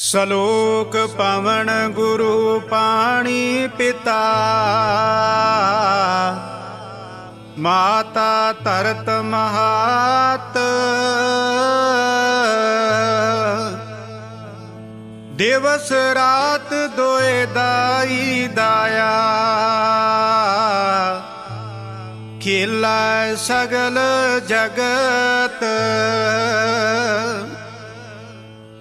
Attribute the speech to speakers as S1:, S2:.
S1: ਸਲੋਕ ਪਵਨ ਗੁਰੂ ਪਾਣੀ ਪਿਤਾ। ਮਾਤਾ ਤਰਤ ਮਹਾਤ। ਦਿਵਸ ਰਾਤ ਦੋਏ ਦਾਈ ਦਾਇਆ। ਖੇਲਾ ਸਗਲ ਜਗਤ।